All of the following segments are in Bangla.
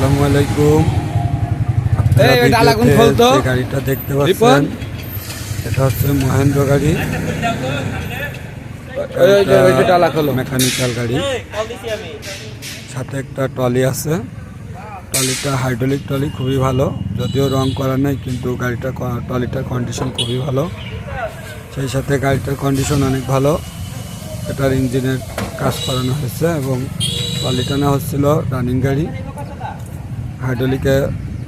আসসালামু আলাইকুম। গাড়িটা দেখতে? পাচ্ছেন এটা হচ্ছে মহেন্দ্র গাড়ি। মেকানিক্যাল গাড়ি। সাথে একটা টলি আছে। টলিটা হাইড্রোলিক টলি খুবই ভালো। যদিও রং করা নেই কিন্তু গাড়িটা টলিটার কন্ডিশন খুবই ভালো। সেই সাথে গাড়িটার কন্ডিশন অনেক ভালো। এটার ইঞ্জিনের কাজ করানো হয়েছে এবং টলিটা না হচ্ছিল রানিং গাড়ি। হাইড্রোলিকে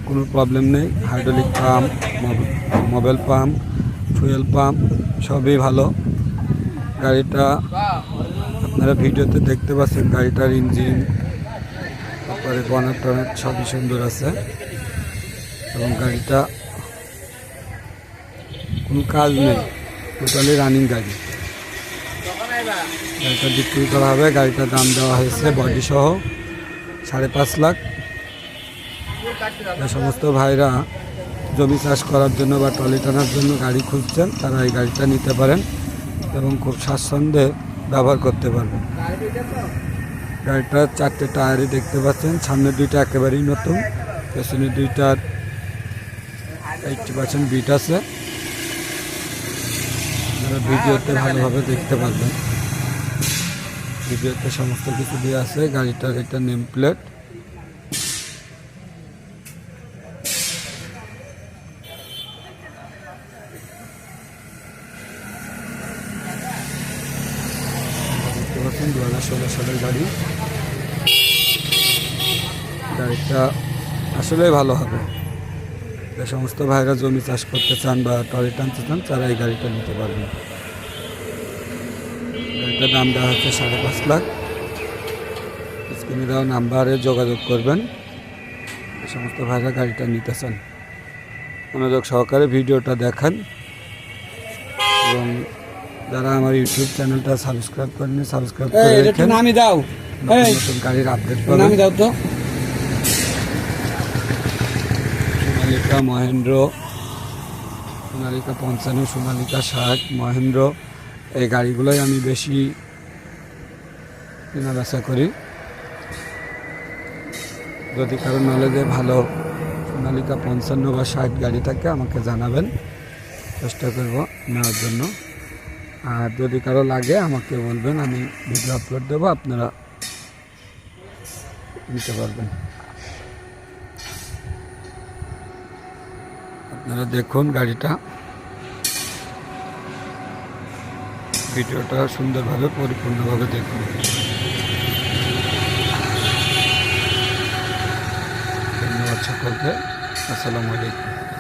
কোনো প্রবলেম নেই। Hydraulic pump mobile pump fuel pump সবই ভালো। গাড়িটা আপনারা ভিডিওতে দেখতে পাচ্ছেন, গাড়িটার ইঞ্জিন, তারপরে বনার টনার সবই সুন্দর আছে। এবং গাড়িটা কোনো কাজ নেই টোটালি রানিং গাড়ি। গাড়িটা বিক্রি করা হবে, গাড়িটার দাম দেওয়া হয়েছে বডি সহ সাড়ে পাঁচ লাখ। যে সমস্ত ভাইরা জমি চাষ করার জন্য বা টলি টানার জন্য গাড়ি খুঁজছেন, তারা এই গাড়িটা নিতে পারেন এবং খুব স্বাচ্ছন্দ্যে ব্যবহার করতে পারবেন। গাড়িটার চারটে টায়ারই দেখতে পাচ্ছেন সামনের দুইটা একেবারেই নতুন, পেছনে দুইটার এইটটি পার্সেন্ট বিট আছে। আপনারা ভিডিওতে ভালোভাবে দেখতে পারবেন। ভিডিওতে সমস্ত কিছু দিয়ে আছে, গাড়িটার একটা নেম প্লেট দেখতে পাচ্ছেন দু হাজার ষোলো সালের গাড়ি। গাড়িটা আসলেই ভালো হবে। যে সমস্ত ভাইরা জমি চাষ করতে চান বা টলি টানতে চান, তারা এই গাড়িটা নিতে পারবেন। গাড়িটার দাম দেওয়া হচ্ছে সাড়ে পাঁচ লাখ। স্ক্রিনে নাম্বারে যোগাযোগ করবেন। যে সমস্ত ভাইরা গাড়িটা নিতে চান। মনোযোগ সহকারে ভিডিওটা দেখান এবং যারা আমার ইউটিউব চ্যানেলটা সাবস্ক্রাইব করেনি সাবস্ক্রাইব করে রেখেন। নামি দাও। নতুন এই, গাড়ির আপডেট নামি পাবেন দাও তো। সোনালিকা মহেন্দ্র সোনালিকা পঞ্চান্ন সোনালিকা ষাট মহেন্দ্র এই গাড়িগুলোই আমি বেশি কেনা বেচা করি। যদি কারও নলেজে ভালো সোনালিকা পঞ্চান্ন বা ষাট গাড়ি থাকে আমাকে জানাবেন। চেষ্টা করব নেওয়ার জন্য। আর যদি কারও লাগে, আমাকে বলবেন, আমি ভিডিও আপলোড দেবো, আপনারা নিতে পারবেন। আপনারা দেখুন গাড়িটা। ভিডিওটা সুন্দরভাবে, পরিপূর্ণভাবে দেখুন। ধন্যবাদ সকলকে। আসসালামু আলাইকুম।